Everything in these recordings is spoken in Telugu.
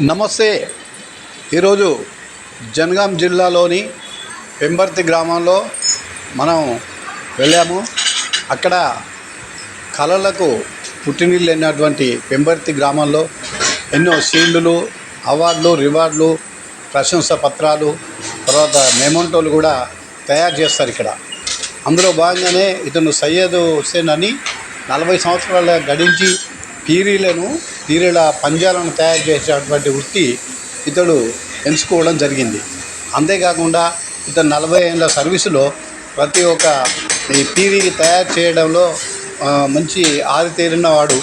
నమస్తే. ఈరోజు జనగాం జిల్లాలోని పెంబర్తి గ్రామంలో మనం వెళ్ళాము. అక్కడ కళలకు పుట్టినిల్లు అయినటువంటి పెంబర్తి గ్రామంలో ఎన్నో షీల్డ్లు అవార్డులు రివార్డులు ప్రశంస పత్రాలు తర్వాత మెమోంటోలు కూడా తయారు చేస్తారు ఇక్కడ. అందులో భాగంగానే ఇతను సయ్యద్ హుస్సేన్ అని నలభై సంవత్సరాల గడించి పీరీలను పీరీల పంజాలను తయారు చేసేటువంటి వృత్తి ఇతడు ఎంచుకోవడం జరిగింది. అంతేకాకుండా ఇతను నలభై ఏళ్ళ సర్వీసులో ప్రతి ఒక్క ఈ పీరీ తయారు చేయడంలో మంచి ఆరితేరిన వాడు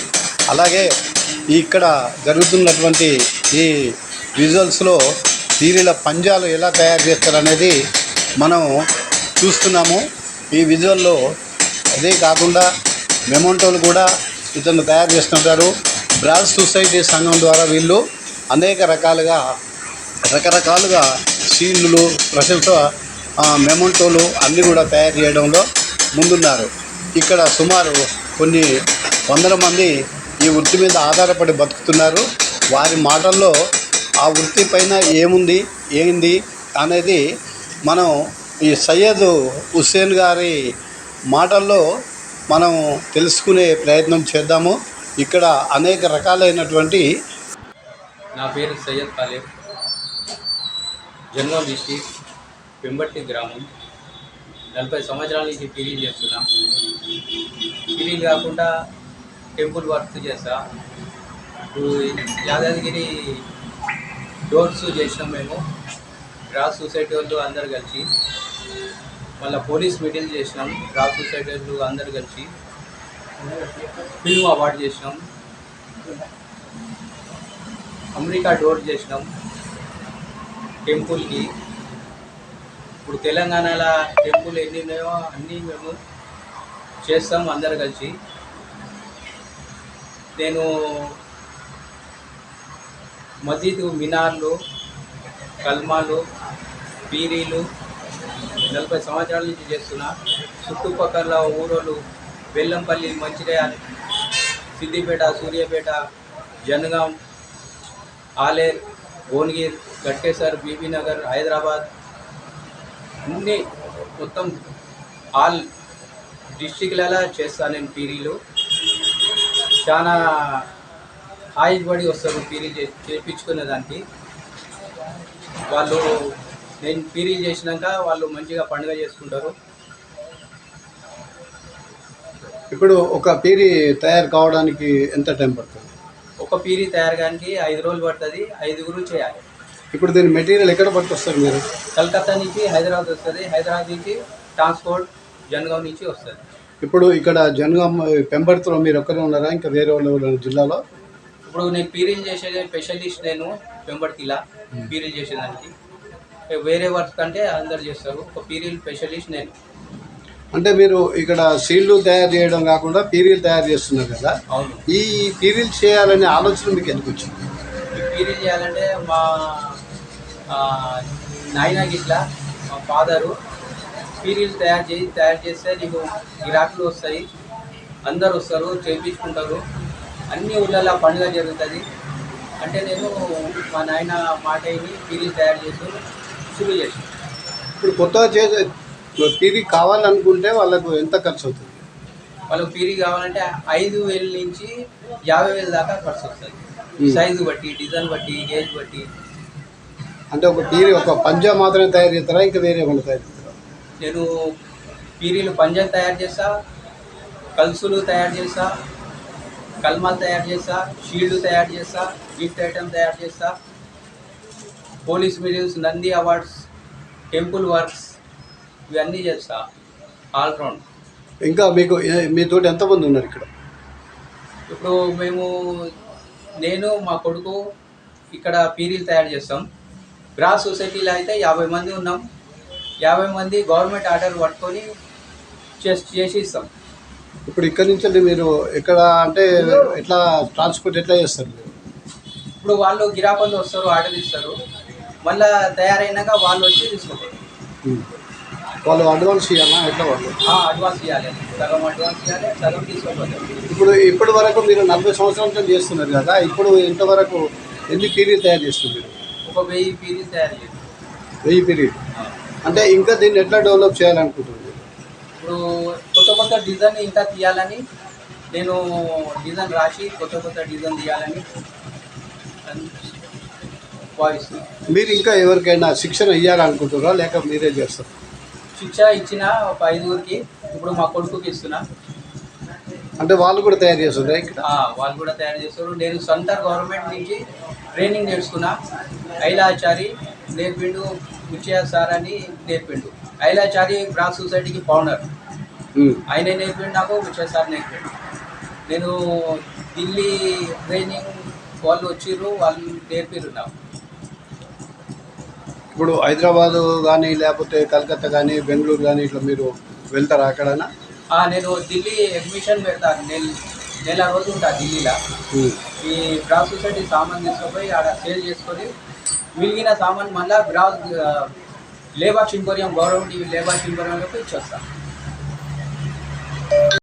అలాగే ఇక్కడ జరుగుతున్నటువంటి ఈ విజువల్స్లో పీరీల పంజాలు ఎలా తయారు చేస్తారనేది మనం చూస్తున్నాము. ఈ విజువల్లో అదే కాకుండా మెమోంటోలు కూడా ఇతను తయారు చేస్తుంటారు. బ్రాస్ సొసైటీ సంఘం ద్వారా వీళ్ళు అనేక రకాలుగా రకరకాలుగా సీన్లు ప్రశంస మెమోంటోలు అన్నీ కూడా తయారు చేయడంలో ముందున్నారు. ఇక్కడ సుమారు కొన్ని వందల మంది ఈ వృత్తి మీద ఆధారపడి బతుకుతున్నారు. వారి మాటల్లో ఆ వృత్తి పైన ఏముంది ఏంది అనేది మనం ఈ సయ్యద్ హుస్సేన్ గారి మాటల్లో మనం తెలుసుకునే ప్రయత్నం చేద్దాము. ఇక్కడ అనేక రకాలైనటువంటి నా పేరు సయ్యద్ ఖాలిద్ జన్మ డిస్టిక్ పెంబట్టి గ్రామం. నలభై సంవత్సరాల నుంచి పీరీలు చేస్తున్నా. పీరీలు కాకుండా టెంపుల్ వర్క్ చేస్తా. ఇప్పుడు యాదాద్గిరి డోర్స్ చేసినాం మేము. గ్రాస్ సొసైటీ వాళ్ళు అందరు కలిసి. మళ్ళీ పోలీస్ మీటింగ్ చేసినాం. గ్రాస్ సొసైటీలు అందరు కలిసి ఫిల్మ్ అవార్డు చేసినాం. అమెరికా డోర్ చేసినాం. టెంపుల్కి. ఇప్పుడు తెలంగాణలో టెంపుల్ ఎన్ని ఉన్నాయో అన్నీ మేము చేస్తాం అందరు కలిసి. నేను మసీదు మినార్లు కల్మాలు పీరీలు నలభై సంవత్సరాల నుంచి చేస్తున్నా చుట్టుపక్కల ఊరోళ్ళు బెల్లంపల్లి మంచిర్యాల సిద్దిపేట సూర్యాపేట జనగాం ఆలేర్ భువనగిర్ గట్కేసర్ బీబీ నగర్ హైదరాబాద్ అన్ని మొత్తం ఆల్ డిస్టిక్లలో చేస్తాను నేను పీరీలు. చాలా హాయిపడి వస్తారు పీరీలు చే దానికి వాళ్ళు నేను పీరీలు చేసినాక వాళ్ళు మంచిగా పండుగ చేసుకుంటారు. ఇప్పుడు ఒక పీరి తయారు కావడానికి ఎంత టైం పడుతుంది? ఒక పీరీ తయారు కానీ ఐదు రోజులు పడుతుంది. ఐదుగురు చేయాలి. ఇప్పుడు దీని మెటీరియల్ ఎక్కడ పట్టుకొస్తారు మీరు? కలకత్తా నుంచి హైదరాబాద్ వస్తుంది. హైదరాబాద్ నుంచి ట్రాన్స్పోర్ట్ జనగాం నుంచి వస్తుంది. ఇప్పుడు ఇక్కడ జనగాం పెంబర్తిలో మీరు ఒక్కరే ఉన్నారా? ఇంకా వేరే వాళ్ళు జిల్లాలో? ఇప్పుడు నేను పీరీలు చేసే స్పెషలిస్ట్ నేను వెంబడికిలా పీరీలు చేసేదానికి. వేరే వర్క్ అంటే అందరు చేస్తారు. ఒక పీరీలు స్పెషలిస్ట్ నేను. అంటే మీరు ఇక్కడ సీల్డ్ తయారు చేయడం కాకుండా పీరీలు తయారు చేస్తున్నారు కదా? అవును. ఈ పీరీలు చేయాలనే ఆలోచన మీకు ఎందుకు వచ్చింది? ఈ పీరీలు చేయాలంటే మా నాయన గిట్లా మా ఫాదరు పీరీలు తయారు చేసి తయారు చేస్తే నీకు గిరాకులు వస్తాయి. అందరు వస్తారు చేయించుకుంటారు. అన్ని ఊళ్ళల్లో పండుగ జరుగుతుంది. అంటే నేను మా నాయన మాట పీరీలు తయారు చేసి చేసాను ఇప్పుడు కొత్తగా చేసే పీరీ కావాలనుకుంటే వాళ్ళకు ఎంత ఖర్చు అవుతుంది వాళ్ళకి పీరీ కావాలంటే ఐదు వేల నుంచి యాభై వేల దాకా ఖర్చు వస్తుంది. సైజు బట్టి డిజైన్ బట్టి గేజ్ బట్టి. అంటే ఒక పీరీ ఒక పంజా మాత్రమే తయారు చేస్తారా? ఇంకా వేరే ఏమైనా తయారు చేస్తారా? నేను పీరీలు పంజాలు తయారు చేస్తా కల్సులు తయారు చేస్తా కల్మాలు తయారు చేస్తా షీల్డ్ తయారు చేస్తా గిఫ్ట్ ఐటమ్ తయారు చేస్తా. Police mediums Nandi awards temple works ఇవన్నీ చేస్తా ఆల్రౌండ్ ఇంకా మీకు మీతోటి ఎంతమంది ఉన్నారు ఇక్కడ? ఇప్పుడు మేము నేను మా కొడుకు ఇక్కడ పీరీలు తయారు చేస్తాం. గ్రాస్ సొసైటీలో అయితే యాభై మంది ఉన్నాం. యాభై మంది గవర్నమెంట్ ఆర్డర్ పట్టుకొని చేసి చేసి ఇస్తాం ఇప్పుడు ఇక్కడ నుంచి మీరు ఎక్కడ అంటే ఎట్లా ట్రాన్స్పోర్ట్ ఎట్లా చేస్తారు మీరు? ఇప్పుడు వాళ్ళు గిరాపంలో వస్తారు ఆర్డర్ ఇస్తారు. మళ్ళా తయారైనాక వాళ్ళు వచ్చి తీసుకోపోతారు. వాళ్ళు అడ్వాన్స్ ఇవ్వాలా ఎట్లా వాళ్ళు? అడ్వాన్స్ ఇవ్వాలి సగం అడ్వాన్స్ ఇవ్వాలి సగం తీసుకోపోతారు. ఇప్పుడు ఇప్పటి వరకు మీరు నలభై సంవత్సరాల నుంచి చేస్తున్నారు కదా ఇప్పుడు ఇంతవరకు ఎన్ని పీరియడ్ తయారు చేస్తున్నారు? ఒక వెయ్యి పీరీస్ తయారు చేస్తారు వెయ్యి పీరియడ్ అంటే ఇంకా దీన్ని ఎట్లా డెవలప్ చేయాలనుకుంటున్నారు? ఇప్పుడు కొత్త కొత్త డిజైన్ ఇంకా తీయాలని నేను డిజైన్ రాసి కొత్త కొత్త డిజైన్ తీయాలని భావిస్తున్నాను మీరు ఇంకా ఎవరికైనా శిక్షణ ఇవ్వాలనుకుంటున్నారా లేక మీరే చేస్తారు? శిక్ష ఇచ్చిన ఒక ఐదుగురికి ఇప్పుడు మా కొడుకుకి ఇస్తున్నా. అంటే వాళ్ళు కూడా తయారు చేస్తారా ఇక్కడ? ఆ, వాళ్ళు కూడా తయారు చేస్తారు నేను సొంత గవర్నమెంట్ నుంచి ట్రైనింగ్ నేర్చుకున్నా. ఐలాచారి నేర్పిండు ముచ్చయ్య సార్ అని నేర్పిండు. ఐలాచారి బ్రాస్ సొసైటీకి ఫౌండర్. ఉమ్. ఆయన నేర్పిండు నాకు ముచ్చయ్య సార్ నేర్పిండు. నేను ఢిల్లీ ట్రైనింగ్ వాళ్ళు వచ్చిర్రు వాళ్ళు నేర్పిర్రు నాకు. ఇప్పుడు హైదరాబాద్ కానీ లేకపోతే కలకత్తా కానీ బెంగళూరు కానీ ఇట్లా మీరు వెళ్తారా అక్కడనా ఆ, నేను ఢిల్లీ అడ్మిషన్ పెడతాను నెల నెల రోజు ఉంటా ఢిల్లీలో. ఈ బ్రాస్ సొసైటీ సామాన్ తీసుకుపోయి ఆడ సేల్ చేసుకొని మిగిలిన సామాన్ మళ్ళీ brass labour emporium government labour చింపోరియంలోకి ఇచ్చేస్తాను